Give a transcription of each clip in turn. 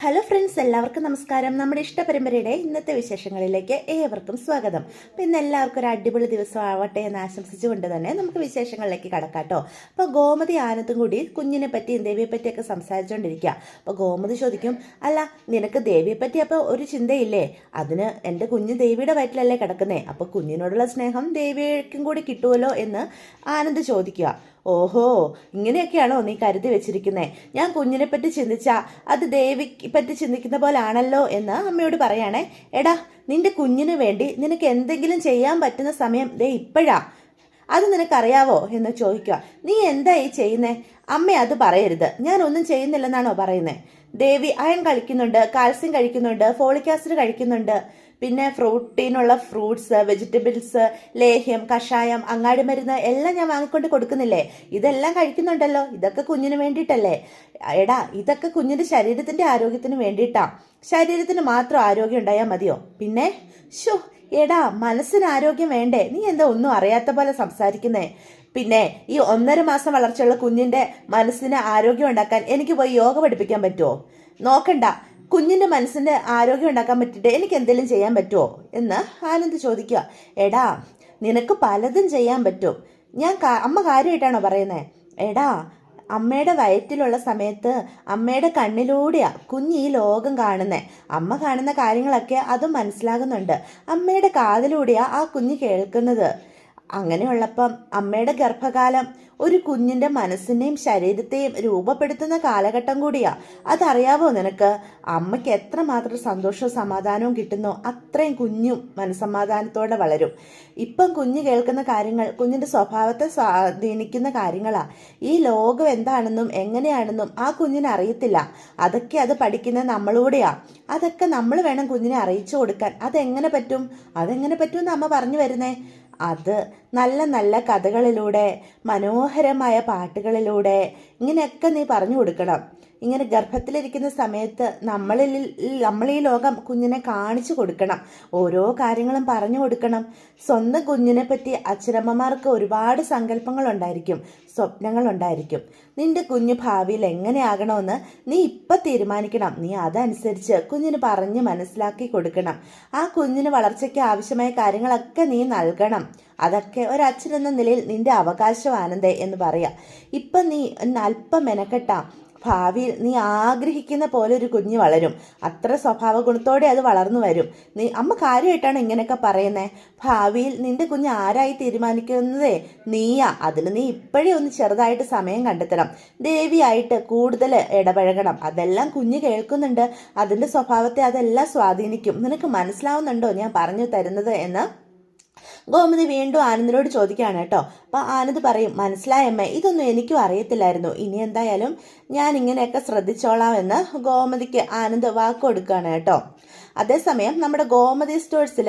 Hello friends എല്ലാവർക്കും നമസ്കാരം. നമ്മുടെ ഇഷ്ടപരമ്പരയുടെ ഇന്നത്തെ വിശേഷങ്ങളിലേക്ക് ഏവർക്കും സ്വാഗതം. അപ്പം ഇന്ന് എല്ലാവർക്കും ഒരു അടിപൊളി ദിവസം ആവട്ടെ എന്ന് ആശംസിച്ചുകൊണ്ട് തന്നെ നമുക്ക് വിശേഷങ്ങളിലേക്ക് കടക്കാട്ടോ അപ്പോൾ ഗോമതി ആനത്തും കൂടി കുഞ്ഞിനെ പറ്റിയും ദേവിയെ പറ്റിയൊക്കെ സംസാരിച്ചുകൊണ്ടിരിക്കുക അപ്പോൾ ഗോമതി ചോദിക്കും അല്ല നിനക്ക് ദേവിയെപ്പറ്റി അപ്പോൾ ഒരു ചിന്തയില്ലേ? അതിന് എന്റെ കുഞ്ഞ് ദേവിയുടെ വയറ്റിലല്ലേ കിടക്കുന്നേ? അപ്പോൾ കുഞ്ഞിനോടുള്ള സ്നേഹം ദേവിയേക്കും കൂടി കിട്ടുമല്ലോ എന്ന് ആനന്ദ് ചോദിക്കുക. ഓഹോ ഇങ്ങനെയൊക്കെയാണോ നീ കരുതി വെച്ചിരിക്കുന്നത് ഞാൻ കുഞ്ഞിനെ പറ്റി ചിന്തിച്ചാ അത് ദേവിക്ക് പറ്റി ചിന്തിക്കുന്ന പോലെ ആണല്ലോ എന്ന് അമ്മയോട് പറയാണേ. എടാ നിന്റെ കുഞ്ഞിന് വേണ്ടി നിനക്ക് എന്തെങ്കിലും ചെയ്യാൻ പറ്റുന്ന സമയം ദേ ഇപ്പോഴാ. അത് നിനക്കറിയാവോ എന്ന് ചോദിക്കുക. നീ എന്താ ഈ ചെയ്യുന്നേ? അമ്മ അത് പറയരുത്. ഞാൻ ഒന്നും ചെയ്യുന്നില്ലെന്നാണോ പറയുന്നത് ദേവി അയൺ കളിക്കുന്നുണ്ട് കാൽസ്യം കഴിക്കുന്നുണ്ട് ഫോളിക് ആസിഡ് കഴിക്കുന്നുണ്ട്. പിന്നെ ഫ്രൂട്ടീനുള്ള ഫ്രൂട്ട്സ് വെജിറ്റബിൾസ് ലേഹ്യം കഷായം അങ്ങാടി മരുന്ന് എല്ലാം ഞാൻ വാങ്ങിക്കൊണ്ട് കൊടുക്കുന്നില്ലേ? ഇതെല്ലാം കഴിക്കുന്നുണ്ടല്ലോ. ഇതൊക്കെ കുഞ്ഞിന് വേണ്ടിയിട്ടല്ലേ? എടാ ഇതൊക്കെ കുഞ്ഞിന്റെ ശരീരത്തിന്റെ ആരോഗ്യത്തിന് വേണ്ടിയിട്ടാ. ശരീരത്തിന് മാത്രം ആരോഗ്യം ഉണ്ടായാൽ മതിയോ? പിന്നെ? ഷോ എടാ മനസ്സിന് ആരോഗ്യം വേണ്ടേ? നീ എന്താ ഒന്നും അറിയാത്ത പോലെ സംസാരിക്കുന്നേ? പിന്നെ ഈ ഒന്നര മാസം വളർച്ചയുള്ള കുഞ്ഞിന്റെ മനസ്സിന് ആരോഗ്യം ഉണ്ടാക്കാൻ എനിക്ക് പോയി യോഗ പഠിപ്പിക്കാൻ പറ്റുമോ നോക്കണ്ട. കുഞ്ഞിന്റെ മനസ്സിന്റെ ആരോഗ്യം ഉണ്ടാക്കാൻ പറ്റിയിട്ട് എനിക്ക് എന്തെങ്കിലും ചെയ്യാൻ പറ്റുമോ എന്ന് ആനന്ദ് ചോദിക്കുക. എടാ നിനക്ക് പലതും ചെയ്യാൻ പറ്റും. ഞാൻ അമ്മ കാര്യമായിട്ടാണോ പറയുന്നത് എടാ അമ്മയുടെ വയറ്റിലുള്ള സമയത്ത് അമ്മയുടെ കണ്ണിലൂടെയാ കുഞ്ഞ് ഈ ലോകം കാണുന്നത് അമ്മ കാണുന്ന കാര്യങ്ങളൊക്കെ അതും മനസ്സിലാകുന്നുണ്ട്. അമ്മയുടെ കാതിലൂടെയാ ആ കുഞ്ഞ് കേൾക്കുന്നത്. അങ്ങനെയുള്ളപ്പം അമ്മയുടെ ഗർഭകാലം ഒരു കുഞ്ഞിന്റെ മനസ്സിനെയും ശരീരത്തെയും രൂപപ്പെടുത്തുന്ന കാലഘട്ടം കൂടിയാ. അതറിയാവോ നിനക്ക്? അമ്മയ്ക്ക് എത്രമാത്രം സന്തോഷവും സമാധാനവും കിട്ടുന്നോ അത്രയും കുഞ്ഞും മനസ്സമാധാനത്തോടെ വളരും. ഇപ്പം കുഞ്ഞ് കേൾക്കുന്ന കാര്യങ്ങൾ കുഞ്ഞിന്റെ സ്വഭാവത്തെ സ്വാധീനിക്കുന്ന കാര്യങ്ങളാ. ഈ ലോകം എന്താണെന്നും എങ്ങനെയാണെന്നും ആ കുഞ്ഞിന് അറിയത്തില്ല. അതൊക്കെ അത് പഠിക്കുന്നത് നമ്മളൂടെയാ അതൊക്കെ നമ്മൾ വേണം കുഞ്ഞിനെ അറിയിച്ചു കൊടുക്കാൻ. അതെങ്ങനെ പറ്റും? അതെങ്ങനെ പറ്റും എന്ന് അമ്മ പറഞ്ഞു വരുന്നേ. അത് നല്ല നല്ല കഥകളിലൂടെ മനോഹരമായ പാട്ടുകളിലൂടെ ഇങ്ങനെയൊക്കെ നീ പറഞ്ഞു കൊടുക്കണം. ഇങ്ങനെ ഗർഭത്തിലിരിക്കുന്ന സമയത്ത് നമ്മളിൽ നമ്മൾ ഈ ലോകം കുഞ്ഞിനെ കാണിച്ചു കൊടുക്കണം. ഓരോ കാര്യങ്ങളും പറഞ്ഞു കൊടുക്കണം. സ്വന്തം കുഞ്ഞിനെ പറ്റി അച്ഛനമ്മമാർക്ക് ഒരുപാട് സങ്കല്പങ്ങളുണ്ടായിരിക്കും സ്വപ്നങ്ങളുണ്ടായിരിക്കും. നിന്റെ കുഞ്ഞ് ഭാവിയിൽ എങ്ങനെയാകണമെന്ന് നീ ഇപ്പം തീരുമാനിക്കണം. നീ അതനുസരിച്ച് കുഞ്ഞിന് പറഞ്ഞ് മനസ്സിലാക്കി കൊടുക്കണം. ആ കുഞ്ഞിന് വളർച്ചയ്ക്ക് ആവശ്യമായ കാര്യങ്ങളൊക്കെ നീ നൽകണം. അതൊക്കെ ഒരച്ഛനെന്ന നിലയിൽ നിന്റെ അവകാശം ആനന്ദേ എന്ന് പറയാം. ഇപ്പം നീ അല്പം മെനക്കെട്ടാം. ഭാവിയിൽ നീ ആഗ്രഹിക്കുന്ന പോലെ ഒരു കുഞ്ഞ് വളരും. അത്ര സ്വഭാവ ഗുണത്തോടെ അത് വളർന്നു വരും. നീ അമ്മ കാര്യമായിട്ടാണ് ഇങ്ങനെയൊക്കെ പറയുന്നേ. ഭാവിയിൽ നിന്റെ കുഞ്ഞ് ആരായി തീരുമാനിക്കുന്നതേ നീയാ. അതിന് നീ ഇപ്പോഴേ ഒന്ന് ചെറുതായിട്ട് സമയം കണ്ടെത്തണം. ദേവിയായിട്ട് കൂടുതൽ ഇടപഴകണം. അതെല്ലാം കുഞ്ഞ് കേൾക്കുന്നുണ്ട്. അതിന്റെ സ്വഭാവത്തെ അതെല്ലാം സ്വാധീനിക്കും. നിനക്ക് മനസ്സിലാവുന്നുണ്ടോ ഞാൻ പറഞ്ഞു തരുന്നത് എന്ന്? ഗോമതി വീണ്ടും ആനന്ദിനോട് ചോദിക്കുകയാണ് കേട്ടോ. അപ്പം ആനന്ദ് പറയും മനസ്സിലായമ്മ ഇതൊന്നും എനിക്കും അറിയത്തില്ലായിരുന്നു. ഇനി എന്തായാലും ഞാൻ ഇങ്ങനെയൊക്കെ ശ്രദ്ധിച്ചോളാം എന്ന് ഗോമതിക്ക് ആനന്ദ് വാക്ക് കൊടുക്കുകയാണ് കേട്ടോ. അതേസമയം നമ്മുടെ ഗോമതി സ്റ്റോഴ്സിൽ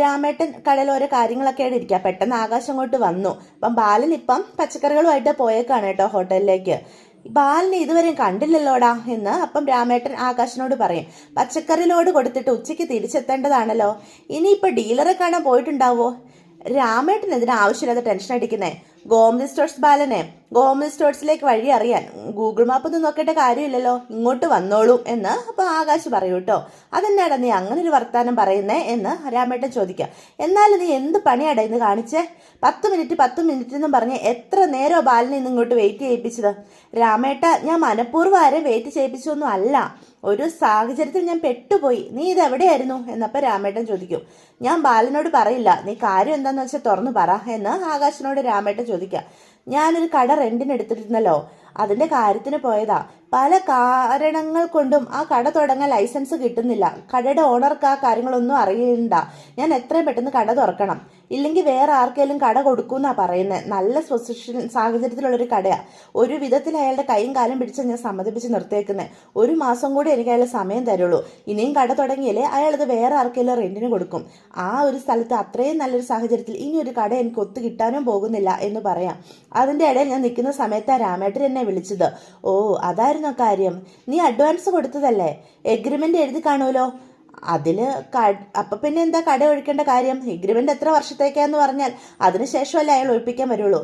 രാമേട്ടൻ കടയിൽ ഓരോ കാര്യങ്ങളൊക്കെ ആയിട്ട് ഇരിക്കുക. പെട്ടെന്ന് ആകാശം അങ്ങോട്ട് വന്നു. അപ്പം ബാലൻ ഇപ്പം പച്ചക്കറികളുമായിട്ട് പോയേക്കാണ് കേട്ടോ ഹോട്ടലിലേക്ക്. ബാലിനെ ഇതുവരെ കണ്ടില്ലല്ലോടാ എന്ന് അപ്പം രാമേട്ടൻ ആകാശിനോട് പറയും. പച്ചക്കറിലോട് കൊടുത്തിട്ട് ഉച്ചയ്ക്ക് തിരിച്ചെത്തേണ്ടതാണല്ലോ. ഇനിയിപ്പോൾ ഡീലറെ കാണാൻ പോയിട്ടുണ്ടാവോ? രാമേട്ടൻ എന്തിനാ ആവശ്യമില്ലാതെ ടെൻഷൻ അടിക്കുന്നേ ഗോമതി സ്റ്റോഴ്സ് ബാലനെ. ഗോം സ്റ്റോഴ്സിലേക്ക് വഴി അറിയാൻ ഗൂഗിൾ മാപ്പ് ഒന്നും നോക്കേണ്ട കാര്യമില്ലല്ലോ. ഇങ്ങോട്ട് വന്നോളൂ എന്ന് അപ്പൊ ആകാശ് പറയൂ കേട്ടോ അതെന്നാടാ നീ അങ്ങനെ ഒരു വർത്താനം പറയുന്നേ എന്ന് രാമേട്ടൻ ചോദിക്കാം. എന്നാലും നീ എന്ത് പണിയാടാ ഇന്ന് കാണിച്ചേ? പത്ത് മിനിറ്റ് പത്ത് മിനിറ്റ് എന്നും പറഞ്ഞ് എത്ര നേരോ ബാലനെ ഇന്ന് ഇങ്ങോട്ട് വെയിറ്റ് ചെയ്യിപ്പിച്ചത്? രാമേട്ട ഞാൻ മനഃപൂർവം ആരെ വെയിറ്റ് ചെയ്യിപ്പിച്ചൊന്നും അല്ല. ഒരു സാഹചര്യത്തിൽ ഞാൻ പെട്ടുപോയി. നീ ഇത് എവിടെയായിരുന്നു എന്നപ്പോൾ രാമേട്ടൻ ചോദിക്കും. ഞാൻ ബാലനോട് പറയില്ല. നീ കാര്യം എന്താണെന്ന് വെച്ചാൽ തുറന്നു പറ എന്ന് ആകാശിനോട് രാമേട്ടൻ ചോദിക്കാം. ഞാനൊരു കട റെന്റിന് എടുത്തിരുന്നല്ലോ. അതിന്റെ കാര്യത്തിന് പോയതാ. പല കാരണങ്ങൾ കൊണ്ടും ആ കട തുടങ്ങാൻ ലൈസൻസ് കിട്ടുന്നില്ല. കടയുടെ ഓണർക്ക് ആ കാര്യങ്ങളൊന്നും അറിയണ്ട. ഞാൻ എത്രയും പെട്ടെന്ന് കട തുറക്കണം. ഇല്ലെങ്കിൽ വേറെ ആർക്കെങ്കിലും കട കൊടുക്കൂന്നാ പറയുന്നത് നല്ല പൊസിഷൻ സാഹചര്യത്തിലുള്ളൊരു കടയാ. ഒരു വിധത്തിൽ അയാളുടെ കൈയും കാലും പിടിച്ച് ഞാൻ സമ്മതിപ്പിച്ച് നിർത്തിയേക്കുന്നത് ഒരു മാസം കൂടി എനിക്ക് അയാൾ സമയം തരുള്ളൂ. ഇനിയും കട തുടങ്ങിയാലേ അയാളത് വേറെ ആർക്കെങ്കിലും റെന്റിന് കൊടുക്കും. ആ ഒരു സ്ഥലത്ത് അത്രയും നല്ലൊരു സാഹചര്യത്തിൽ ഇനി ഒരു കട എനിക്ക് ഒത്തു കിട്ടാനും പോകുന്നില്ല എന്ന് പറയാം. അതിന്റെ ഇടയിൽ ഞാൻ നിൽക്കുന്ന സമയത്താണ് രാമേട്ടൻ എന്നെ വിളിച്ചത്. ഓ അതായിരുന്നു കാര്യം? നീ അഡ്വാൻസ് കൊടുത്തതല്ലേ? എഗ്രിമെന്റ് എഴുതി കാണുമല്ലോ അതിൽ അപ്പം പിന്നെ എന്താ കട ഒഴിക്കേണ്ട കാര്യം? എഗ്രിമെന്റ് എത്ര വർഷത്തേക്കാന്ന് പറഞ്ഞാൽ അതിനുശേഷമല്ലേ അയാൾ ഒഴിപ്പിക്കാൻ വരുള്ളൂ.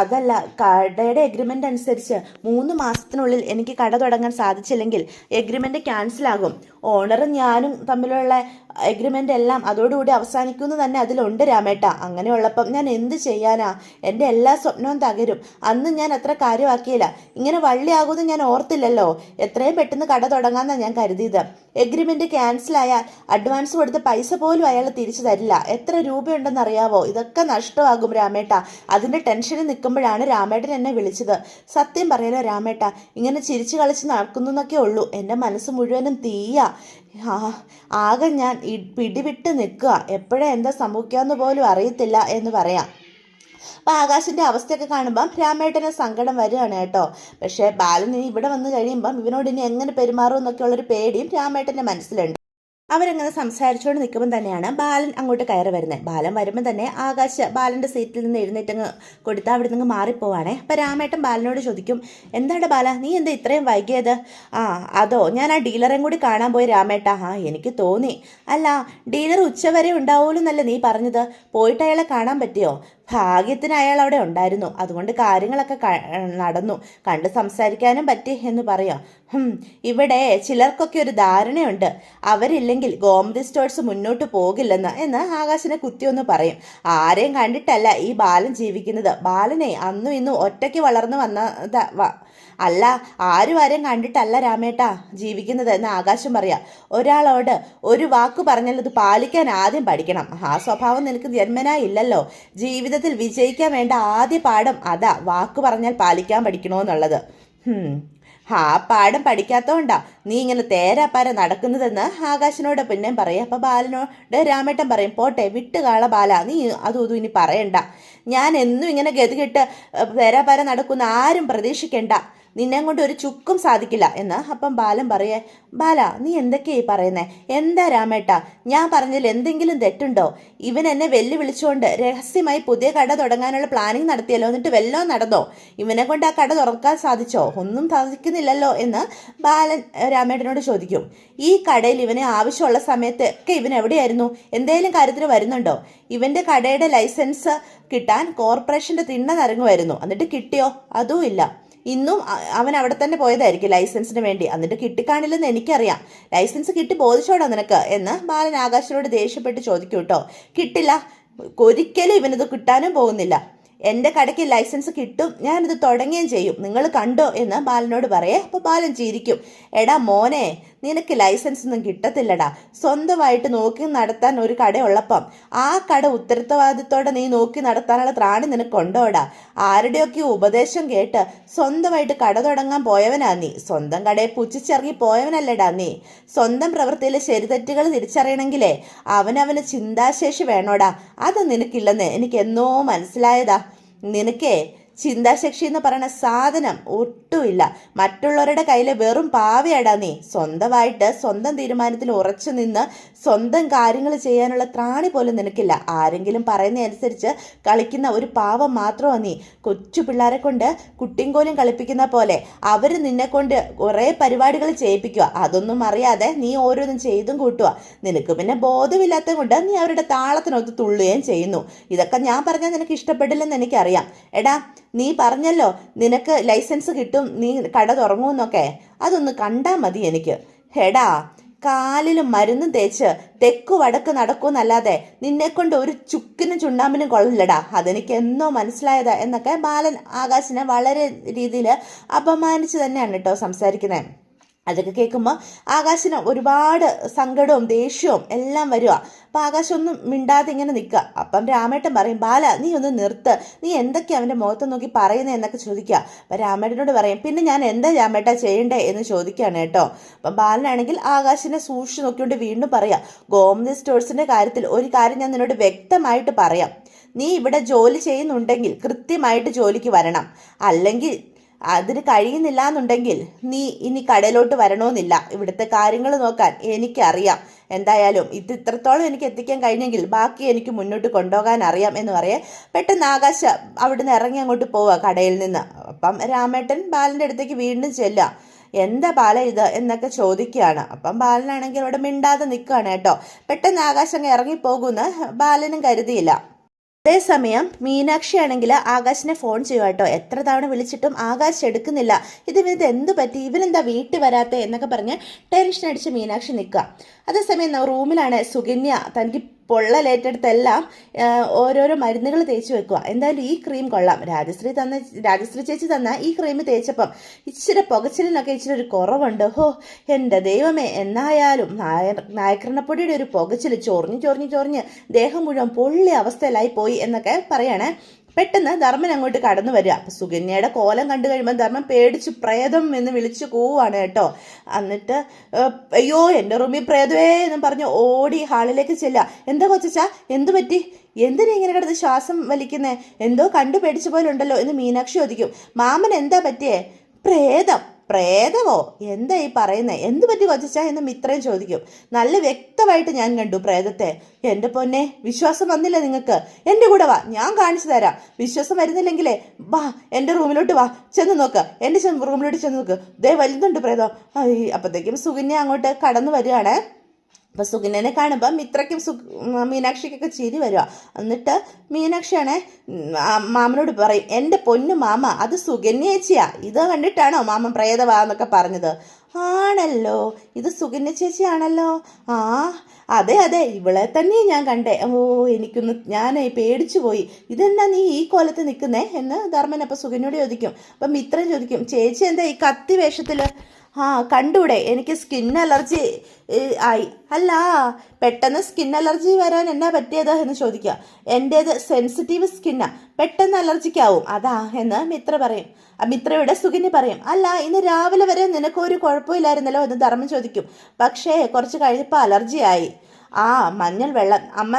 അതല്ല കടയുടെ എഗ്രിമെന്റ് അനുസരിച്ച് മൂന്ന് മാസത്തിനുള്ളിൽ എനിക്ക് കട തുടങ്ങാൻ സാധിച്ചില്ലെങ്കിൽ എഗ്രിമെന്റ് ക്യാൻസലാകും ഓണറും ഞാനും തമ്മിലുള്ള എഗ്രിമെന്റ് എല്ലാം അതോടുകൂടി അവസാനിക്കുമെന്ന് തന്നെ അതിലുണ്ട് രാമേട്ട. അങ്ങനെയുള്ളപ്പം ഞാൻ എന്ത് ചെയ്യാനാ? എന്റെ എല്ലാ സ്വപ്നവും തകരും. അന്ന് ഞാൻ അത്ര കാര്യമാക്കിയില്ല. ഇങ്ങനെ വള്ളിയാകുമെന്ന് ഞാൻ ഓർത്തില്ലല്ലോ. എത്രയും പെട്ടെന്ന് കട തുടങ്ങാമെന്നാണ് ഞാൻ കരുതിയത്. എഗ്രിമെന്റ് ക്യാൻസലായാൽ അഡ്വാൻസ് കൊടുത്ത പൈസ പോലും അയാൾ തിരിച്ചു തരില്ല. എത്ര രൂപയുണ്ടെന്ന് അറിയാവോ ഇതൊക്കെ നഷ്ടമാകും രാമേട്ട. അതിന്റെ ടെൻഷനിൽ നിൽക്കുമ്പോഴാണ് രാമേട്ടൻ എന്നെ വിളിച്ചത്. സത്യം പറയലോ രാമേട്ട? ഇങ്ങനെ ചിരിച്ചു കളിച്ച് നടക്കുന്നു എന്നൊക്കെ ഉള്ളൂ. എന്റെ മനസ്സ് മുഴുവനും തീയ. ആകെ ഞാൻ പിടിവിട്ട് നിൽക്കുക. എപ്പോഴേ എന്താ സംഭവിക്കാമെന്ന് പോലും അറിയത്തില്ല എന്ന് പറയാം. അപ്പം ആകാശിന്റെ അവസ്ഥയൊക്കെ കാണുമ്പം രാമേട്ടന് സങ്കടം വരികയാണ് കേട്ടോ. പക്ഷേ ബാലൻ ഇനി ഇവിടെ വന്ന് കഴിയുമ്പം ഇവനോട് ഇനി എങ്ങനെ പെരുമാറും എന്നൊക്കെയുള്ളൊരു പേടിയും രാമേട്ടന്റെ മനസ്സിലുണ്ട്. അവരങ്ങനെ സംസാരിച്ചുകൊണ്ട് നിൽക്കുമ്പോൾ തന്നെയാണ് ബാലൻ അങ്ങോട്ട് കയറി വരുന്നത് ബാലൻ വരുമ്പോൾ തന്നെ ആകാശ ബാലന്റെ സീറ്റിൽ നിന്ന് എഴുന്നേറ്റങ്ങ് കൊടുത്ത് അവിടെ നിന്ന് മാറിപ്പോവാണേ. അപ്പം രാമേട്ടൻ ബാലനോട് ചോദിക്കും എന്താണ് ബാല നീ എന്താ ഇത്രയും വൈകിയത്? ആ അതോ ഞാൻ ആ ഡീലറേയും കൂടി കാണാൻ പോയി രാമേട്ട. ആ എനിക്ക് തോന്നി. അല്ല ഡീലർ ഉച്ചവരെ ഉണ്ടാവുമല്ലോ എന്നല്ലേ നീ പറഞ്ഞത്? പോയിട്ട് അയാളെ കാണാൻ പറ്റിയോ? ഭാഗ്യത്തിന് അയാൾ അവിടെ ഉണ്ടായിരുന്നു. അതുകൊണ്ട് കാര്യങ്ങളൊക്കെ നടന്നു. കണ്ട് സംസാരിക്കാനും പറ്റി എന്ന് പറയാം. ഇവിടെ ചിലർക്കൊക്കെ ഒരു ധാരണയുണ്ട്. അവരില്ലെങ്കിൽ ഗോമതി സ്റ്റോഴ്സ് മുന്നോട്ട് പോകില്ലെന്ന് എന്ന് ആകാശിനെ കുത്തിയൊന്ന് പറയും. ആരെയും കണ്ടിട്ടല്ല ഈ ബാലൻ ജീവിക്കുന്നത്. ബാലനെ അന്നും ഇന്നും ഒറ്റയ്ക്ക് വളർന്നു വന്ന അല്ല ആരും ആരെയും കണ്ടിട്ടല്ല രാമേട്ടാ ജീവിക്കുന്നത് എന്ന് ആകാശം പറയാം. ഒരാളോട് ഒരു വാക്ക് പറഞ്ഞാൽ അത് പാലിക്കാൻ ആദ്യം പഠിക്കണം. ആ സ്വഭാവം നിനക്ക് ജന്മനാ ഇല്ലല്ലോ. ജീവിതത്തിൽ വിജയിക്കാൻ വേണ്ട ആദ്യ പാഠം അതാ വാക്ക് പറഞ്ഞാൽ പാലിക്കാൻ പഠിക്കണമെന്നുള്ളത്. ആ പാഠം പഠിക്കാത്തോണ്ടാ നീ ഇങ്ങനെ തേരാപ്പാര നടക്കുന്നതെന്ന് ആകാശനോട് പിന്നെയും പറയും. അപ്പം ബാലനോട് രാമേട്ടൻ പറയും പോട്ടെ വിട്ടുകാള ബാല നീ അതും ഇതും ഇനി പറയണ്ട. ഞാൻ എന്നും ഇങ്ങനെ ഗതികെട്ട് തേരാപ്പാര നടക്കുന്ന ആരും പ്രതീക്ഷിക്കണ്ട. നിന്നെ കൊണ്ട് ഒരു ചുക്കും സാധിക്കില്ല എന്ന് അപ്പം ബാലൻ പറയേ ബാല നീ എന്തൊക്കെയായി പറയുന്നേ? എന്താ രാമേട്ട ഞാൻ പറഞ്ഞതിൽ എന്തെങ്കിലും തെറ്റുണ്ടോ? ഇവൻ എന്നെ വെല്ലുവിളിച്ചുകൊണ്ട് രഹസ്യമായി പുതിയ കട തുടങ്ങാനുള്ള പ്ലാനിങ് നടത്തിയല്ലോ എന്നിട്ട് വല്ലോ നടന്നോ? ഇവനെ കൊണ്ട് ആ കട തുറക്കാൻ സാധിച്ചോ? ഒന്നും സാധിക്കുന്നില്ലല്ലോ? എന്ന് ബാലൻ രാമേട്ടനോട് ചോദിക്കും. ഈ കടയിൽ ഇവനെ ആവശ്യമുള്ള സമയത്തൊക്കെ ഇവൻ എവിടെയായിരുന്നു? എന്തെങ്കിലും കാര്യത്തിന് വരുന്നുണ്ടോ? ഇവന്റെ കടയുടെ ലൈസൻസ് കിട്ടാൻ കോർപ്പറേഷന്റെ തിണ്ണ നിറങ്ങുമായിരുന്നു എന്നിട്ട് കിട്ടിയോ? അതും ഇല്ല. ഇന്നും അവൻ അവിടെ തന്നെ പോയതായിരിക്കും ലൈസൻസിന് വേണ്ടി. എന്നിട്ട് കിട്ടിക്കാണില്ലെന്ന് എനിക്കറിയാം. ലൈസൻസ് കിട്ടി ബോധിച്ചോടാ നിനക്ക് എന്ന് ബാലൻ ആകാശിനോട് ദേഷ്യപ്പെട്ട് ചോദിക്കൂട്ടോ കേട്ടോ. കിട്ടില്ല. ഒരിക്കലും ഇവനത് കിട്ടാനും പോകുന്നില്ല. എന്റെ കടയ്ക്ക് ലൈസൻസ് കിട്ടും ഞാനിത് തുടങ്ങുകയും ചെയ്യും. നിങ്ങൾ കണ്ടോ എന്ന് ബാലനോട് പറയേ അപ്പോൾ ബാലൻ ചിരിക്കും. എടാ മോനെ നിനക്ക് ലൈസൻസ് ഒന്നും കിട്ടത്തില്ലടാ. സ്വന്തമായിട്ട് നോക്കി നടത്താൻ ഒരു കടയുള്ളപ്പം. ആ കട ഉത്തരവാദിത്തോടെ നീ നോക്കി നടത്താനുള്ള ത്രാണി നിനക്കുണ്ടോടാ? ആരുടെയൊക്കെ ഉപദേശം കേട്ട് സ്വന്തമായിട്ട് കട തുടങ്ങാൻ പോയവനാ നീ. സ്വന്തം കടയെ പുച്ഛിച്ചിറങ്ങി പോയവനല്ലടാ നീ. സ്വന്തം പ്രവൃത്തിയിലെ ശരിതെറ്റുകൾ തിരിച്ചറിയണമെങ്കിലേ അവനവന് ചിന്താശേഷി വേണോടാ. അത് നിനക്കില്ലെന്ന് എനിക്ക് എന്നോ മനസ്സിലായതാ. നിനക്കേ ചിന്താശക്തി എന്ന് പറയുന്ന സാധനം ഒട്ടുമില്ല. മറ്റുള്ളവരുടെ കയ്യിലെ വെറും പാവയാടാ നീ. സ്വന്തമായിട്ട് സ്വന്തം തീരുമാനത്തിൽ ഉറച്ചു നിന്ന് സ്വന്തം കാര്യങ്ങൾ ചെയ്യാനുള്ള ത്രാണി പോലും നിനക്കില്ല. ആരെങ്കിലും പറയുന്ന അനുസരിച്ച് കളിക്കുന്ന ഒരു പാവം മാത്രമാണ് നീ. കൊച്ചു പിള്ളേരെ കൊണ്ട് കുട്ടിങ്കോലും കളിപ്പിക്കുന്ന പോലെ അവർ നിന്നെ കൊണ്ട് കുറേ പരിപാടികൾ ചെയ്യിപ്പിക്കുക. അതൊന്നും അറിയാതെ നീ ഓരോന്നും ചെയ്തും കൂട്ടുക. നിനക്ക് പിന്നെ ബോധമില്ലാത്തത് കൊണ്ട് നീ അവരുടെ താളത്തിനൊത്ത് തുള്ളുകയും ചെയ്യുന്നു. ഇതൊക്കെ ഞാൻ പറഞ്ഞാൽ നിനക്ക് ഇഷ്ടപ്പെടില്ലെന്ന് എനിക്കറിയാം. എടാ നീ പറഞ്ഞല്ലോ നിനക്ക് ലൈസൻസ് കിട്ടും നീ കട തുറങ്ങുമെന്നൊക്കെ. അതൊന്ന് കണ്ടാൽ മതി എനിക്ക്. ഹെടാ കാലിലും മരുന്നും തേച്ച് തെക്കു വടക്ക് നടക്കുമെന്നല്ലാതെ നിന്നെക്കൊണ്ട് ഒരു ചുക്കിനും ചുണ്ടാമ്പിനും കൊള്ളില്ലടാ അതെനിക്ക് എന്നോ മനസ്സിലായതാ എന്നൊക്കെ ബാലൻ ആകാശിനെ വളരെ രീതിയിൽ അപമാനിച്ച് തന്നെയാണ് കേട്ടോ സംസാരിക്കുന്നത് അതൊക്കെ കേൾക്കുമ്പോൾ ആകാശിന് ഒരുപാട് സങ്കടവും ദേഷ്യവും എല്ലാം വരിക അപ്പം ആകാശമൊന്നും മിണ്ടാതെ ഇങ്ങനെ നിൽക്കുക. അപ്പം രാമേട്ടൻ പറയും ബാല നീ ഒന്ന് നിർത്ത്. നീ എന്തൊക്കെയാണ് അവന്റെ മുഖത്ത് നോക്കി പറയുന്നത് എന്നൊക്കെ ചോദിക്കുക. അപ്പം രാമേട്ടനോട് പറയും പിന്നെ ഞാൻ എന്താ രാമേട്ട ചെയ്യണ്ടേ? എന്ന് ചോദിക്കുകയാണ് കേട്ടോ. അപ്പം ബാലനാണെങ്കിൽ ആകാശിനെ സൂക്ഷിച്ച് നോക്കിക്കൊണ്ട് വീണ്ടും പറയാം ഗോമതി സ്റ്റോഴ്സിന്റെ കാര്യത്തിൽ ഒരു കാര്യം ഞാൻ നിന്നോട് വ്യക്തമായിട്ട് പറയാം. നീ ഇവിടെ ജോലി ചെയ്യുന്നുണ്ടെങ്കിൽ കൃത്യമായിട്ട് ജോലിക്ക് വരണം. അല്ലെങ്കിൽ അതിന് കഴിയുന്നില്ല എന്നുണ്ടെങ്കിൽ നീ ഇനി കടയിലോട്ട് വരണമെന്നില്ല. ഇവിടുത്തെ കാര്യങ്ങൾ നോക്കാൻ എനിക്കറിയാം. എന്തായാലും ഇത് ഇത്രത്തോളം എനിക്ക് എത്തിക്കാൻ കഴിഞ്ഞെങ്കിൽ ബാക്കി എനിക്ക് മുന്നോട്ട് കൊണ്ടുപോകാൻ അറിയാം എന്ന് പറയേ പെട്ടെന്ന് ആകാശ അവിടുന്ന് ഇറങ്ങി അങ്ങോട്ട് പോവുക കടയിൽ നിന്ന്. അപ്പം രാമേട്ടൻ ബാലന്റെ അടുത്തേക്ക് വീണ്ടും ചെല്ലുക. എന്താ ബാല ഇത്? എന്നൊക്കെ ചോദിക്കുകയാണ്. അപ്പം ബാലനാണെങ്കിൽ അവിടെ മിണ്ടാതെ നിൽക്കുകയാണ് കേട്ടോ. പെട്ടെന്ന് ആകാശം ഇറങ്ങി ഇറങ്ങിപ്പോകുമെന്ന് ബാലനും കരുതിയില്ല. അതേസമയം മീനാക്ഷി ആണെങ്കിൽ ആകാശിനെ ഫോൺ ചെയ്യുക കേട്ടോ എത്ര തവണ വിളിച്ചിട്ടും ആകാശ് എടുക്കുന്നില്ല. ഇത് ഇവനിത് എന്ത് പറ്റി? ഇവനെന്താ വീട്ടിൽ വരാത്തേ? എന്നൊക്കെ പറഞ്ഞ് ടെൻഷൻ അടിച്ച് മീനാക്ഷി നിൽക്കുക. അതേസമയം റൂമിലാണ് സുകന്യ തനിക്ക് പൊള്ളലേറ്റെടുത്തെല്ലാം ഓരോരോ മരുന്നുകൾ തേച്ച് വെക്കുക. എന്തായാലും ഈ ക്രീം കൊള്ളാം. രാജശ്രീ തന്ന രാജശ്രീ ചേച്ചി തന്ന ഈ ക്രീം തേച്ചപ്പം ഇച്ചിരി പുകച്ചിലിനൊക്കെ ഇച്ചിരി ഒരു കുറവുണ്ട്. ഹോ എന്റെ ദൈവമേ എന്നായാലും നായ നായക്കരണപ്പൊടിയുടെ ഒരു പുകച്ചിൽ ചൊറിഞ്ഞ് ചൊറിഞ്ഞ് ചൊറിഞ്ഞ് ദേഹം മുഴുവൻ പൊള്ളി അവസ്ഥയിലായി പോയി എന്നൊക്കെ പറയണേ. പെട്ടെന്ന് ധർമ്മൻ അങ്ങോട്ട് കടന്നു വരിക. അപ്പൊ സുകന്യയുടെ കോലം കണ്ടു കഴിയുമ്പോൾ ധർമ്മൻ പേടിച്ച് പ്രേതം എന്ന് വിളിച്ചു കൂവാണ് കേട്ടോ. എന്നിട്ട് അയ്യോ എന്റെ റൂമിൽ പ്രേതമേ എന്നും പറഞ്ഞ് ഓടി ഹാളിലേക്ക് ചെല്ലുക. എന്താ കൊച്ചാ എന്തു പറ്റി? എന്തിനാ ഇങ്ങനെ കിടന്ന് ശ്വാസം വലിക്കുന്നേ? എന്തോ കണ്ടു പേടിച്ച പോലെ ഉണ്ടല്ലോ എന്ന് മീനാക്ഷി ചോദിക്കും. മാമൻ എന്താ പറ്റിയേ? പ്രേതം. പ്രേതമോ? എന്താ ഈ പറയുന്നത് എന്ത് പറ്റി കൊച്ചാ എന്ന് ഇത്രയും ചോദിക്കും. നല്ല വ്യക്തമായിട്ട് ഞാൻ കണ്ടു പ്രേതത്തെ. എന്റെ പൊന്നെ വിശ്വാസം വന്നില്ല നിങ്ങൾക്ക് എന്റെ കൂടെ വാ ഞാൻ കാണിച്ചു തരാം. വിശ്വാസം വരുന്നില്ലെങ്കിലേ വാ എന്റെ റൂമിലോട്ട് വാ. ചെന്ന് നോക്ക്. എന്റെ റൂമിലോട്ട് ചെന്ന് നോക്ക്. ദേ വലുതുണ്ട് പ്രേതം. അപ്പോഴത്തേക്കും സുകന്യ അങ്ങോട്ട് കടന്നു വരികയാണ്. അപ്പൊ സുഗിനെ കാണുമ്പോൾ മിത്രയ്ക്കും സു മീനാക്ഷിക്കൊക്കെ ചിരി വരിക. എന്നിട്ട് മീനാക്ഷിയാണെ മാമനോട് പറയും എന്റെ പൊന്നു മാമ അത് സുഗന്യേച്ചിയാ ഇത് കണ്ടിട്ടാണോ മാമൻ പ്രേതവാന്നൊക്കെ പറഞ്ഞത്? ആണല്ലോ ഇത് സുഗന്യ ചേച്ചിയാണല്ലോ. ആ അതെ അതെ ഇവളെ തന്നെ ഞാൻ കണ്ടേ. ഓ എനിക്കൊന്ന് ഞാൻ പേടിച്ചു പോയി. ഇതെന്നാ നീ ഈ കോലത്ത് നിൽക്കുന്നേ എന്ന് ധർമ്മൻ അപ്പം സുഗന്യോട് ചോദിക്കും. അപ്പം മിത്രൻ ചോദിക്കും ചേച്ചി എന്താ ഈ കത്തി വേഷത്തിൽ? ആ കണ്ടൂടെ എനിക്ക് സ്കിൻ അലർജി ആയി. അല്ല പെട്ടെന്ന് സ്കിൻ അലർജി വരാൻ എന്നാ പറ്റിയത് എന്ന് ചോദിക്കുക. എന്റേത് സെൻസിറ്റീവ് സ്കിന്നാ പെട്ടെന്ന് അലർജിക്കാവും അതാ എന്ന് മിത്ര പറയും. മിത്രയുടെ സുഗന്യ പറയും. അല്ല ഇന്ന് രാവിലെ വരെ നിനക്കൊരു കുഴപ്പമില്ലായിരുന്നല്ലോ എന്ന് ധർമ്മം ചോദിക്കും. പക്ഷേ കുറച്ച് കഴിഞ്ഞപ്പോൾ അലർജിയായി ആ മഞ്ഞൾ വെള്ളം. അമ്മ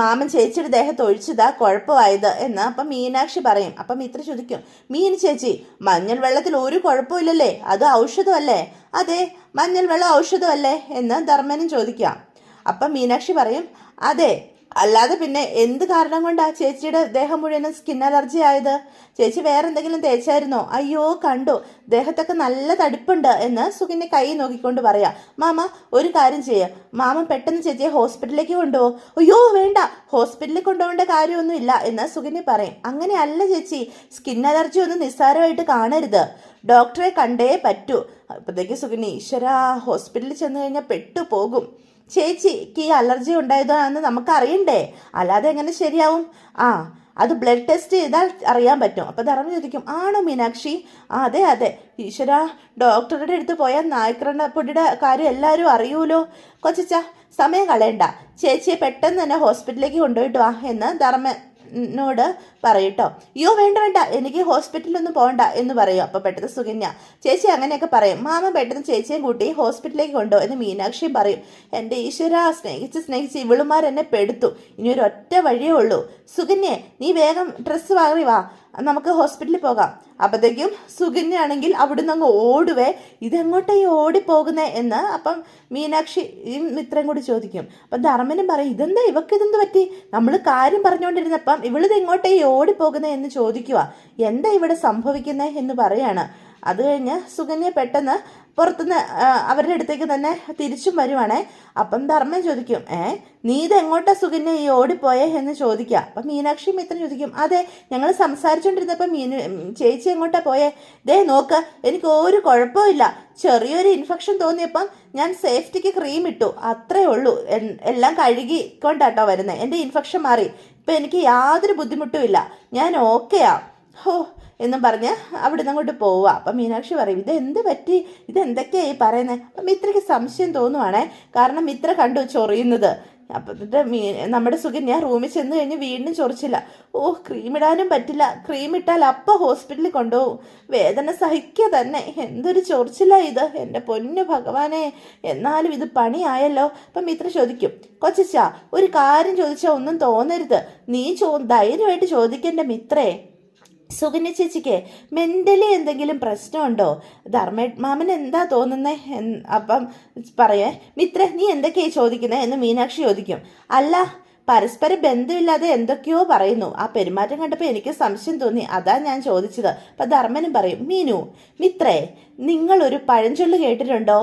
മാമൻ ചേച്ചിയുടെ ദേഹത്ത് ഒഴിച്ചതാ കുഴപ്പമായത് എന്ന് അപ്പം മീനാക്ഷി പറയും. അപ്പം മിത്ര ചോദിക്കും മീൻ ചേച്ചി മഞ്ഞൾ വെള്ളത്തിൽ ഒരു കുഴപ്പമില്ലല്ലേ? അത് ഔഷധമല്ലേ? അതെ മഞ്ഞൾ വെള്ളം ഔഷധമല്ലേ? എന്ന് ധർമ്മനും ചോദിക്കാം. അപ്പം മീനാക്ഷി പറയും അതെ അല്ലാതെ പിന്നെ എന്ത് കാരണം കൊണ്ടാ ചേച്ചിയുടെ ദേഹം മുഴുവനും സ്കിൻ അലർജി ആയത്? ചേച്ചി വേറെ എന്തെങ്കിലും തേച്ചായിരുന്നോ? അയ്യോ കണ്ടു. ദേഹത്തൊക്കെ നല്ല തടിപ്പുണ്ട് എന്ന് സുകന്യ കൈ നോക്കിക്കൊണ്ട് പറയാം. മാമ ഒരു കാര്യം ചെയ്യുക മാമ പെട്ടെന്ന് ചേച്ചിയെ ഹോസ്പിറ്റലിലേക്ക് കൊണ്ടുപോകും അയ്യോ വേണ്ട. ഹോസ്പിറ്റലിൽ കൊണ്ടുപോകേണ്ട കാര്യമൊന്നുമില്ല എന്ന് സുഖിനി പറയും. അങ്ങനെയല്ല ചേച്ചി. സ്കിൻ അലർജി ഒന്നും നിസ്സാരമായിട്ട് കാണരുത്. ഡോക്ടറെ കണ്ടേ പറ്റൂ. അപ്പോഴത്തേക്ക് സുഖിനി ഈശ്വര ഹോസ്പിറ്റലിൽ ചെന്ന് കഴിഞ്ഞാൽ പെട്ടുപോകും. ചേച്ചിക്ക് ഈ അലർജി ഉണ്ടായതാണെന്ന് നമുക്ക് അറിയണ്ടേ അല്ലാതെ എങ്ങനെ ശരിയാവും? ആ അത് ബ്ലഡ് ടെസ്റ്റ് ചെയ്താൽ അറിയാൻ പറ്റും. അപ്പോൾ ധർമ്മ ചോദിക്കും ആണോ മീനാക്ഷി? ആ അതെ അതെ. ഈശ്വര ഡോക്ടറുടെ അടുത്ത് പോയാൽ നായ്ക്കറണ്ണ പൊടിയുടെ കാര്യം എല്ലാവരും അറിയൂലോ? കൊച്ചച്ച സമയം കളയണ്ട. ചേച്ചിയെ പെട്ടെന്ന് തന്നെ ഹോസ്പിറ്റലിലേക്ക് കൊണ്ടുപോയിട്ട് വാ എന്ന് ധർമ്മ നോട് പറയൂട്ടോ. അയ്യോ വേണ്ട വേണ്ട എനിക്ക് ഹോസ്പിറ്റലിലൊന്നും പോകണ്ട എന്ന് പറയും. അപ്പോൾ പെട്ടെന്ന് സുകന്യ ചേച്ചി അങ്ങനെയൊക്കെ പറയും. മാമ പെട്ടെന്ന് ചേച്ചിയും കൂട്ടി ഹോസ്പിറ്റലിലേക്ക് കൊണ്ടോ എന്ന് മീനാക്ഷി പറയും. എന്റെ ഈശ്വര സ്നേഹിച്ച് സ്നേഹിച്ച് ഇവളുമാർ എന്നെ പെടുത്തു. ഇനി ഒരു ഒറ്റ വഴിയേ ഉള്ളൂ. സുകന്യെ നീ വേഗം ഡ്രസ്സ് വാങ്ങി വാ. നമുക്ക് ഹോസ്പിറ്റലിൽ പോകാം. അപ്പോഴത്തേക്കും സുകന്യാണെങ്കിൽ അവിടുന്ന് അങ്ങ് ഓടുവേ. ഇതെങ്ങോട്ടാ ഈ ഓടിപ്പോകുന്നേ? എന്ന് അപ്പം മീനാക്ഷി ഈ മിത്രം കൂടി ചോദിക്കും. അപ്പം ധർമ്മനും പറയും ഇതെന്താ? ഇവക്ക് ഇതെന്ത് പറ്റി? നമ്മൾ കാര്യം പറഞ്ഞുകൊണ്ടിരുന്നപ്പം ഇവളിത് എങ്ങോട്ടാ ഈ ഓടിപ്പോകുന്നേ എന്ന് ചോദിക്കുക. എന്താ ഇവിടെ സംഭവിക്കുന്നത് എന്ന് പറയാണ്. അത് കഴിഞ്ഞ് സുകന്യ പെട്ടെന്ന് പുറത്തുനിന്ന് അവരുടെ അടുത്തേക്ക് തന്നെ തിരിച്ചും വരുവാണേ. അപ്പം ധർമ്മൻ ചോദിക്കും ഏ നീ ഇത് എങ്ങോട്ടാ സുകന്യ ഈ ഓടിപ്പോയേ എന്ന് ചോദിക്കുക. അപ്പം മീനാക്ഷി മിത്രൻ ചോദിക്കും അതെ ഞങ്ങൾ സംസാരിച്ചുകൊണ്ടിരുന്നപ്പോൾ മീനു ചേച്ചി എങ്ങോട്ടാ പോയേ? ദേ നോക്ക് എനിക്ക് ഒരു കുഴപ്പമില്ല ചെറിയൊരു ഇൻഫെക്ഷൻ തോന്നിയപ്പം ഞാൻ സേഫ്റ്റിക്ക് ക്രീം ഇട്ടു. അത്രേ ഉള്ളൂ. എല്ലാം കഴുകി കൊണ്ടാട്ടോ വരുന്നത് എന്റെ ഇൻഫെക്ഷൻ മാറി. ഇപ്പം എനിക്ക് യാതൊരു ബുദ്ധിമുട്ടുമില്ല ഞാൻ ഓക്കെയാ. ഹോ എന്നും പറഞ്ഞ് അവിടെ നിന്ന് അങ്ങോട്ട് പോവുക അപ്പം മീനാക്ഷി പറയും ഇത് എന്ത് പറ്റി? ഇത് എന്തൊക്കെയായി പറയുന്നത് അപ്പം മിത്രയ്ക്ക് സംശയം തോന്നുവാണേ. കാരണം മിത്ര കണ്ടു ചൊറിയുന്നത്. അപ്പം എന്നിട്ട് മീ നമ്മുടെ സുകന്യ റൂമിൽ ചെന്ന് കഴിഞ്ഞ് വീണ്ടും ചൊറിച്ചില്ല. ഓ ക്രീം ഇടാനും പറ്റില്ല. ക്രീം ഇട്ടാൽ അപ്പം ഹോസ്പിറ്റലിൽ കൊണ്ടുപോകും. വേദന സഹിക്കുക തന്നെ. എന്തൊരു ചൊറിച്ചില്ല ഇത്. എന്റെ പൊന്നു ഭഗവാനെ. എന്നാലും ഇത് പണിയായല്ലോ. അപ്പം മിത്ര ചോദിക്കും കൊച്ചാ ഒരു കാര്യം ചോദിച്ചാൽ ഒന്നും തോന്നരുത്. നീ ചോ ധൈര്യമായിട്ട് ചോദിക്കേണ്ട മിത്രേ. സുകന്യ ചേച്ചിക്ക് മെന്റലി എന്തെങ്കിലും പ്രശ്നമുണ്ടോ? ധർമ്മ മാമൻ എന്താ തോന്നുന്നേ? അപ്പം പറയേ. മിത്ര നീ എന്തൊക്കെയാണ് ചോദിക്കുന്നത് എന്ന് മീനാക്ഷി ചോദിക്കും. അല്ല പരസ്പര ബന്ധമില്ലാതെ എന്തൊക്കെയോ പറയുന്നു. ആ പെരുമാറ്റം കണ്ടപ്പോൾ എനിക്ക് സംശയം തോന്നി. അതാ ഞാൻ ചോദിച്ചത്. അപ്പം ധർമ്മനും പറയും മീനു മിത്രേ നിങ്ങളൊരു പഴഞ്ചൊല്ല് കേട്ടിട്ടുണ്ടോ?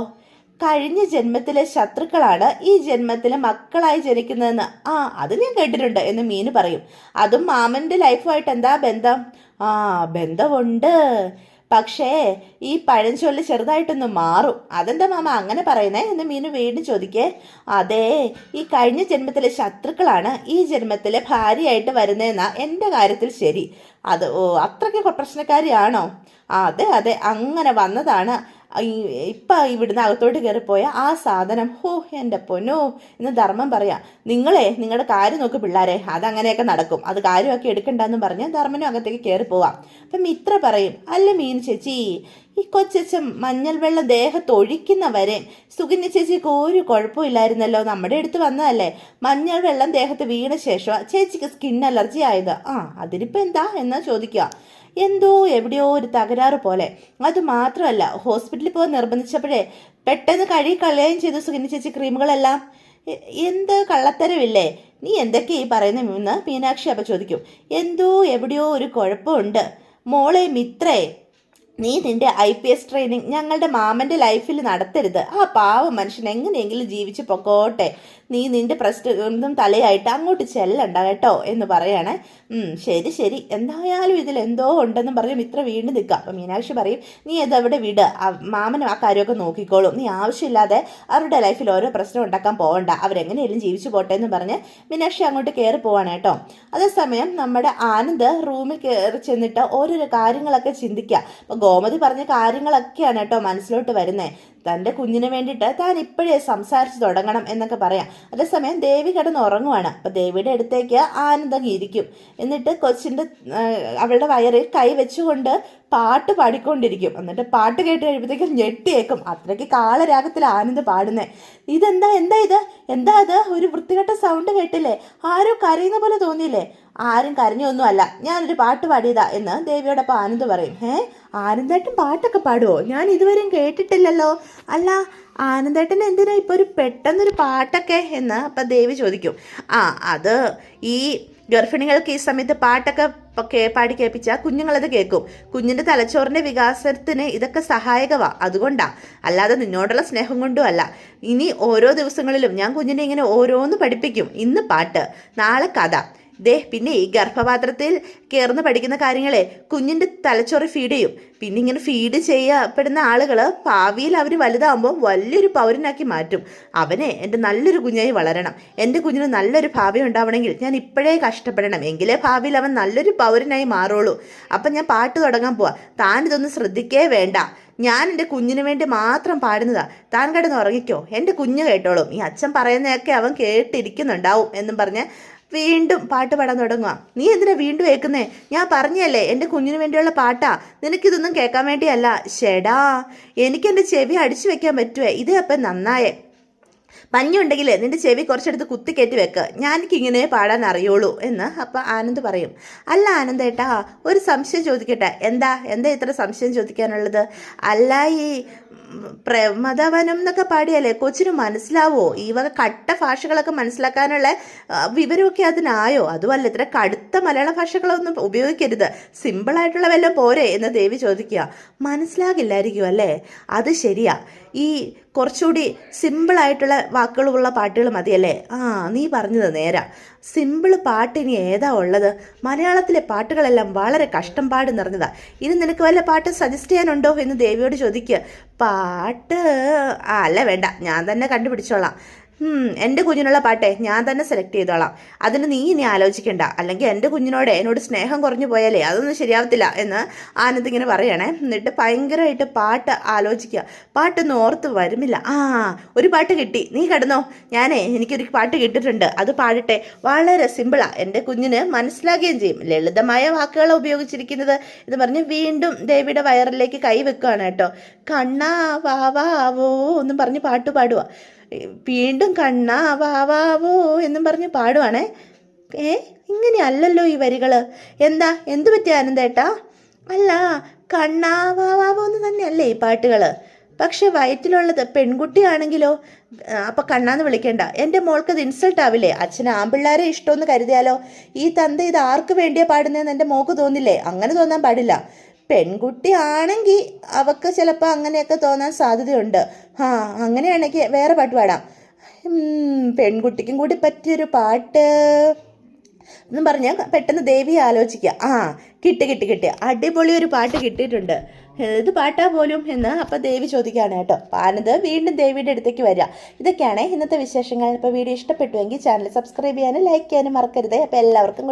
കഴിഞ്ഞ ജന്മത്തിലെ ശത്രുക്കളാണ് ഈ ജന്മത്തിലെ മക്കളായി ജനിക്കുന്നതെന്ന്. ആ അത് ഞാൻ കേട്ടിട്ടുണ്ട് എന്ന് മീന് പറയും. അതും മാമന്റെ ലൈഫുമായിട്ട് എന്താ ബന്ധം? ആ ബന്ധമുണ്ട് പക്ഷേ ഈ പഴഞ്ചൊല്ല് ചെറുതായിട്ടൊന്ന് മാറും. അതെന്താ മാമ അങ്ങനെ പറയുന്നേ? എന്ന് മീനു വീണ്ടും ചോദിക്കേ. അതെ ഈ കഴിഞ്ഞ ജന്മത്തിലെ ശത്രുക്കളാണ് ഈ ജന്മത്തിലെ ഭാര്യയായിട്ട് വരുന്നതെന്നാ എന്റെ കാര്യത്തിൽ ശരി. അത് ഓ അത്രയ്ക്ക് പ്രശ്നക്കാരിയാണോ? അതെ അതെ അങ്ങനെ വന്നതാണ്. ഇപ്പൊ ഇവിടുന്ന് അകത്തോട്ട് കയറിപ്പോയ ആ സാധനം ഹോ എന്റെ പൊന്നോ എന്ന് ധർമ്മം പറയാം. നിങ്ങളെ നിങ്ങളുടെ കാര്യം നോക്ക് പിള്ളേരെ അതങ്ങനെയൊക്കെ നടക്കും. അത് കാര്യമൊക്കെ എടുക്കണ്ടെന്ന് പറഞ്ഞ് ധർമ്മനും അകത്തേക്ക് കയറി പോവാം. അപ്പം മിത്ര പറയും അല്ല മീൻ ചേച്ചി ഈ കൊച്ചച്ഛൻ മഞ്ഞൾ വെള്ളം ദേഹത്ത് ഒഴിക്കുന്നവരെ സുകന്യ ചേച്ചിക്ക് ഒരു കുഴപ്പമില്ലായിരുന്നല്ലോ നമ്മുടെ അടുത്ത് വന്നതല്ലേ. മഞ്ഞൾ വെള്ളം ദേഹത്ത് വീണ ശേഷം ചേച്ചിക്ക് സ്കിൻ അലർജി ആയത് ആ അതിനിപ്പോൾ എന്താ? എന്നാ ചോദിക്കുക എന്തോ എവിടെയോ ഒരു തകരാറ് പോലെ. അത് മാത്രമല്ല ഹോസ്പിറ്റലിൽ പോകാൻ നിർബന്ധിച്ചപ്പോഴേ പെട്ടെന്ന് കഴി കളയുകയും ചെയ്തു സുഖിനി ചേച്ചി ക്രീമുകളെല്ലാം. എന്ത് കള്ളത്തരമില്ലേ? നീ എന്തൊക്കെയാ ഈ പറയുന്ന എന്ന് മീനാക്ഷി അപ്പം ചോദിക്കും. എന്തോ എവിടെയോ ഒരു കുഴപ്പമുണ്ട്. മോളെ മിത്രേ നീ നിന്റെ ഐ പി എസ് ട്രെയിനിങ് ഞങ്ങളുടെ മാമന്റെ ലൈഫിൽ നടത്തരുത്. ആ പാവ മനുഷ്യൻ എങ്ങനെയെങ്കിലും ജീവിച്ച് പൊക്കോട്ടെ. നീ നിന്റെ പ്രശ്നം തലയായിട്ട് അങ്ങോട്ട് ചെല്ലണ്ട കേട്ടോ എന്ന് പറയണേ. ശരി ശരി. എന്തായാലും ഇതിൽ എന്തോ ഉണ്ടെന്നും പറഞ്ഞ് ഇത്ര വീണ്ടും നിൽക്കാം അപ്പം മീനാക്ഷി പറയും നീ ഇതവിടെ വിട്? മാമനും ആ കാര്യമൊക്കെ നോക്കിക്കോളും. നീ ആവശ്യമില്ലാതെ അവരുടെ ലൈഫിൽ ഓരോ പ്രശ്നം ഉണ്ടാക്കാൻ പോകണ്ട അവരെങ്ങനെയെങ്കിലും ജീവിച്ചു പോട്ടെ എന്ന് പറഞ്ഞ് മീനാക്ഷി അങ്ങോട്ട് കയറി പോവാണ് കേട്ടോ. അതേസമയം നമ്മുടെ ആനന്ദ് റൂമിൽ കയറി ചെന്നിട്ട് ഓരോരോ കാര്യങ്ങളൊക്കെ ചിന്തിക്കുക. അപ്പോൾ ഗോമതി പറഞ്ഞ കാര്യങ്ങളൊക്കെയാണ് കേട്ടോ മനസ്സിലോട്ട് വരുന്നത് തന്റെ കുഞ്ഞിന് വേണ്ടിയിട്ട് താൻ ഇപ്പോഴേ സംസാരിച്ച് തുടങ്ങണം എന്നൊക്കെ പറയാം. അതേസമയം ദേവി കിടന്ന് ഉറങ്ങുവാണ്. അപ്പോൾ ദേവിയുടെ അടുത്തേക്ക് ആനന്ദം ഇരിക്കും. എന്നിട്ട് കൊച്ചിന്റെ അവളുടെ വയറിൽ കൈ വെച്ചുകൊണ്ട് പാട്ട് പാടിക്കൊണ്ടിരിക്കും. എന്നിട്ട് പാട്ട് കേട്ട് കഴിയുമ്പോഴത്തേക്കും ഞെട്ടിയേക്കും. അത്രയ്ക്ക് കാളരാഗത്തിൽ ആനന്ദ് പാടുന്നത് ഇതെന്താ എന്താ ഇത്? എന്താ ഇത് ഒരു വൃത്തികെട്ട സൗണ്ട് കേട്ടില്ലേ? ആരോ കരയുന്ന പോലെ തോന്നിയില്ലേ? ആരും കരഞ്ഞൊന്നുമല്ല. ഞാനൊരു പാട്ട് പാടിയതാ എന്ന് ദേവിയോടൊപ്പം ആനന്ദ് പറയും. ഏ ആനന്ദേട്ടൻ പാട്ടൊക്കെ പാടുമോ ഞാൻ ഇതുവരെയും കേട്ടിട്ടില്ലല്ലോ. അല്ല ആനന്ദേട്ടൻ എന്തിനാ ഇപ്പോൾ ഒരു പെട്ടെന്നൊരു പാട്ടൊക്കെ എന്ന് അപ്പം ദേവി ചോദിക്കും. ആ അത് ഈ ഗർഭിണികൾക്ക് ഈ സമയത്ത് പാട്ടൊക്കെ പാടി കേൾപ്പിച്ചാൽ കുഞ്ഞുങ്ങളത് കേൾക്കും. കുഞ്ഞിന്റെ തലച്ചോറിന്റെ വികാസത്തിന് ഇതൊക്കെ സഹായകമാണ് അതുകൊണ്ടാണ് അല്ലാതെ നിന്നോടുള്ള സ്നേഹം കൊണ്ടും അല്ല. ഇനി ഓരോ ദിവസങ്ങളിലും ഞാൻ കുഞ്ഞിനെ ഇങ്ങനെ ഓരോന്ന് പഠിപ്പിക്കും. ഇന്ന് പാട്ട് നാളെ കഥ. ദേ പിന്നെ ഈ ഗർഭപാത്രത്തിൽ കയറുന്ന പഠിക്കുന്ന കാര്യങ്ങളെ കുഞ്ഞിന്റെ തലച്ചോറ് ഫീഡ് ചെയ്യും. പിന്നെ ഇങ്ങനെ ഫീഡ് ചെയ്യപ്പെടുന്ന ആളുകൾ ഭാവിയിൽ അവർ വലുതാകുമ്പോൾ വലിയൊരു പൗരനാക്കി മാറ്റും. അവനെ എന്റെ നല്ലൊരു കുഞ്ഞായി വളരണം. എന്റെ കുഞ്ഞിന് നല്ലൊരു ഭാവി ഉണ്ടാവണമെങ്കിൽ ഞാൻ ഇപ്പോഴേ കഷ്ടപ്പെടണം. എങ്കിലേ ഭാവിയിൽ അവൻ നല്ലൊരു പൗരനായി മാറുള്ളൂ അപ്പം ഞാൻ പാട്ട് തുടങ്ങാൻ പോവാം. താൻ ഇതൊന്നും ശ്രദ്ധിക്കേ വേണ്ട. ഞാൻ എന്റെ കുഞ്ഞിന് വേണ്ടി മാത്രം പാടുന്നതാ. താൻ കിടന്ന് ഉറങ്ങിക്കോ. എന്റെ കുഞ്ഞ് കേട്ടോളും. ഈ അച്ഛൻ പറയുന്നതൊക്കെ അവൻ കേട്ടിരിക്കുന്നുണ്ടാവും എന്നും പറഞ്ഞ് വീണ്ടും പാട്ട് പാടാൻ തുടങ്ങുക നീ എന്തിനാ വീണ്ടും കേൾക്കുന്നേ ഞാൻ പറഞ്ഞല്ലേ എന്റെ കുഞ്ഞിന് വേണ്ടിയുള്ള പാട്ടാ. നിനക്കിതൊന്നും കേൾക്കാൻ വേണ്ടിയല്ല. ഷെടാ എനിക്ക് എന്റെ ചെവി അടിച്ചു വെക്കാൻ പറ്റുവേ. ഇത് അപ്പം നന്നായേ. പഞ്ഞുണ്ടെങ്കിൽ നിന്റെ ചെവി കുറച്ചെടുത്ത് കുത്തിക്കയറ്റി വെക്ക്. ഞാനിക്ക് ഇങ്ങനെ പാടാൻ അറിയുള്ളൂ എന്ന് അപ്പം ആനന്ദ് പറയും. അല്ല ആനന്ദേട്ടാ ഒരു സംശയം ചോദിക്കട്ടെ. എന്താ എന്താ ഇത്ര സംശയം ചോദിക്കാനുള്ളത്? അല്ല ഈ പ്രമദവനം എന്നൊക്കെ പാടിയല്ലേ കൊച്ചിന് മനസ്സിലാവോ? ഈ വക കട്ട ഭാഷകളൊക്കെ മനസ്സിലാക്കാനുള്ള വിവരമൊക്കെ അതിനായോ? അതുമല്ല ഇത്ര കടുത്ത മലയാള ഭാഷകളൊന്നും ഉപയോഗിക്കരുത്. സിമ്പിളായിട്ടുള്ള വല്ല പോരെ എന്ന് ദേവി ചോദിക്കുക. മനസ്സിലാകില്ലായിരിക്കും അല്ലേ? അത് ശരിയാ. ഈ കുറച്ചുകൂടി സിമ്പിളായിട്ടുള്ള വാക്കുകളുള്ള പാട്ടുകൾ മതിയല്ലേ? ആ നീ പറഞ്ഞത് നേരാ. സിമ്പിൾ പാട്ട് ഇനി ഏതാ ഉള്ളത്? മലയാളത്തിലെ പാട്ടുകളെല്ലാം വളരെ കഷ്ടം പാട് നിറഞ്ഞതാ. ഇനി നിനക്ക് വല്ല പാട്ട് സജസ്റ്റ് ചെയ്യാനുണ്ടോ? എന്ന് ദേവിയോട് ചോദിക്കുക പാട്ട്? ആ അല്ല വേണ്ട. ഞാൻ തന്നെ കണ്ടുപിടിച്ചോളാം. എന്റെ കുഞ്ഞിനുള്ള പാട്ടേ ഞാൻ തന്നെ സെലക്ട് ചെയ്തോളാം. അതിന് നീ ഇനി ആലോചിക്കണ്ട. അല്ലെങ്കിൽ എന്റെ കുഞ്ഞിനോട് എന്നോട് സ്നേഹം കുറഞ്ഞു പോയാലേ അതൊന്നും ശരിയാവത്തില്ല എന്ന് ആനന്ദ് ഇങ്ങനെ പറയണേ. എന്നിട്ട് ഭയങ്കരമായിട്ട് പാട്ട് ആലോചിക്കുക. പാട്ടൊന്നും ഓർത്ത് വരുന്നില്ല. ആ ഒരു പാട്ട് കിട്ടി. നീ കിടന്നോ. ഞാനേ എനിക്കൊരു പാട്ട് കിട്ടിയിട്ടുണ്ട്. അത് പാടട്ടെ. വളരെ സിമ്പിളാണ് എന്റെ കുഞ്ഞിന് മനസ്സിലാകുകയും ചെയ്യും. ലളിതമായ വാക്കുകൾ ഉപയോഗിച്ചിരിക്കുന്നത് എന്ന് പറഞ്ഞ് വീണ്ടും ദേവിയുടെ വയറിലേക്ക് കൈ വെക്കുകയാണ് കേട്ടോ. കണ്ണാ വാവാവോ എന്നും പറഞ്ഞ് പാട്ട് പാടുക വീണ്ടും കണ്ണാ വാവാവോ എന്നും പറഞ്ഞ് പാടുവാണേ. ഏ ഇങ്ങനെയല്ലല്ലോ ഈ വരികൾ എന്താ എന്തു പറ്റി ആനന്ദേട്ടാ? അല്ല കണ്ണാ വാവാവോ എന്ന് തന്നെയല്ലേ ഈ പാട്ടുകൾ പക്ഷെ വയറ്റിലുള്ളത് പെൺകുട്ടിയാണെങ്കിലോ അപ്പം അപ്പൊ കണ്ണാന്ന് വിളിക്കേണ്ട. എന്റെ മോൾക്ക് അത് ഇൻസൾട്ട് ആവില്ലേ? അച്ഛന് ആമ്പിള്ളേരെ ഇഷ്ടമെന്ന് കരുതിയാലോ? ഈ തന്ത ഇത് ആർക്ക് വേണ്ടിയാ പാടുന്നതെന്ന് എന്റെ മോൾക്ക് തോന്നില്ലേ? അങ്ങനെ തോന്നാൻ പാടില്ല. പെൺകുട്ടി ആണെങ്കിൽ അവക്ക് ചിലപ്പോൾ അങ്ങനെയൊക്കെ തോന്നാൻ സാധ്യതയുണ്ട്. ആ അങ്ങനെയാണെങ്കിൽ വേറെ പാട്ട് പാടാം. പെൺകുട്ടിക്കും കൂടി പറ്റിയൊരു പാട്ട് എന്നും പറഞ്ഞ് പെട്ടെന്ന് ദേവി ആലോചിക്കുക ആ കിട്ടി കിട്ടി കിട്ടി. അടിപൊളി ഒരു പാട്ട് കിട്ടിയിട്ടുണ്ട്. ഏത് പാട്ടാ പോലും എന്ന് അപ്പം ദേവി ചോദിക്കുകയാണ് കേട്ടോ. ആനന്ദ് വീണ്ടും ദേവിയുടെ അടുത്തേക്ക് വരിക. ഇതൊക്കെയാണ് ഇന്നത്തെ വിശേഷങ്ങൾ. ഇപ്പോൾ വീഡിയോ ഇഷ്ടപ്പെട്ടുവെങ്കിൽ ചാനൽ സബ്സ്ക്രൈബ് ചെയ്യാനും ലൈക്ക് ചെയ്യാനും മറക്കരുത്. അപ്പോൾ എല്ലാവർക്കും